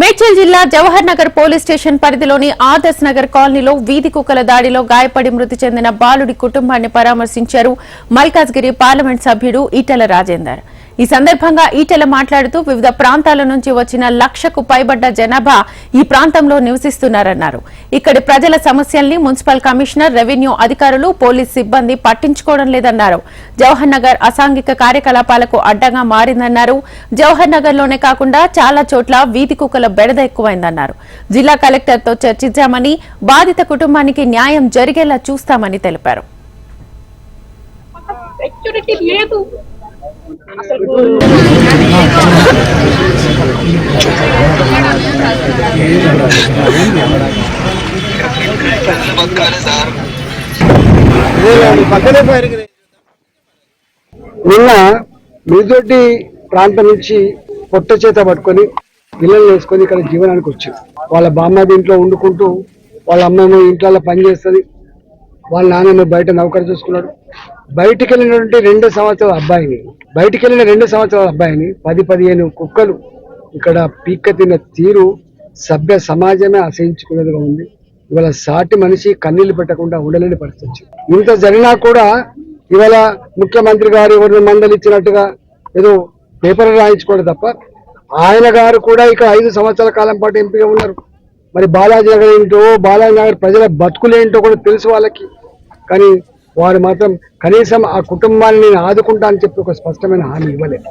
మేడ్చల్ జిల్లా Jawahar Nagar police station పరిధిలోని ఆదర్శ్ నగర్ కాలనీలో వీధి కుక్కల దాడిలో గాయపడి మృతి చెందిన బాలుడి కుటుంబాన్ని పరామర్శించారు మల్కాజ్గిరి పార్లమెంట్ సభ్యుడు ఈటల రాజేందర్. ఈ సందర్భంగా ఈటెల మాట్లాడుతూ వివిధ ప్రాంతాల నుంచి వచ్చిన లక్షకు పైబడ్డ జనాభా ఈ ప్రాంతంలో నివసిస్తున్నారన్నారు. ఇక్కడి ప్రజల సమస్యల్ని మున్సిపల్ కమిషనర్ రెవెన్యూ అధికారులు పోలీస్ సిబ్బంది పట్టించుకోవడం లేదన్నారు. జవహర్ నగర్ అసాంఘిక కార్యకలాపాలకు అడ్డంగా మారిందన్నారు. జవహర్ నగర్లోనే కాకుండా చాలా చోట్ల వీధి కుక్కల బెడద ఎక్కువైందన్నారు. జిల్లా కలెక్టర్తో చర్చించామని బాధిత కుటుంబానికి న్యాయం జరిగేలా చూస్తామని తెలిపారు. సెక్యూరిటీ లేదు. నిన్న మిరుదొడ్డి ప్రాంతం నుంచి పొట్ట చేత పట్టుకొని పిల్లలు వేసుకొని ఇక్కడ జీవనానికి వచ్చారు వాళ్ళ బామ్మాయి ఇంట్లో వండుకుంటూ వాళ్ళ అమ్మేమో ఇంట్లో పని చేస్తుంది. వాళ్ళ నాన్నేమో బయట నౌకరు చూసుకున్నాడు. బయటికి వెళ్ళినటువంటి రెండు సంవత్సరాల అబ్బాయిని బయటికి వెళ్ళిన రెండు సంవత్సరాల అబ్బాయిని పది పదిహేను కుక్కలు ఇక్కడ పీక్క తిన్న తీరు సభ్య సమాజమే అసహించుకునేదిగా ఉంది. ఇవాళ సాటి మనిషి కన్నీళ్ళు పెట్టకుండా ఉండలేని పరిస్థితి. ఇంత జరిగినా కూడా ఇవాళ ముఖ్యమంత్రి గారు ఎవరిని మందలిచ్చినట్టుగా ఏదో పేపర్ రాయించుకోవడం తప్ప ఆయన గారు కూడా ఇక ఐదు సంవత్సరాల కాలం పాటు ఎంపీగా ఉన్నారు. మరి బాలాజీ నగర్ ఏంటో బాలాజీ నగర్ ప్రజల బతుకులేంటో కూడా తెలుసు వాళ్ళకి. కానీ వారు మాత్రం కనీసం ఆ కుటుంబాన్ని నేను ఆదుకుంటా అని చెప్పి ఒక స్పష్టమైన హామీ ఇవ్వలేదు.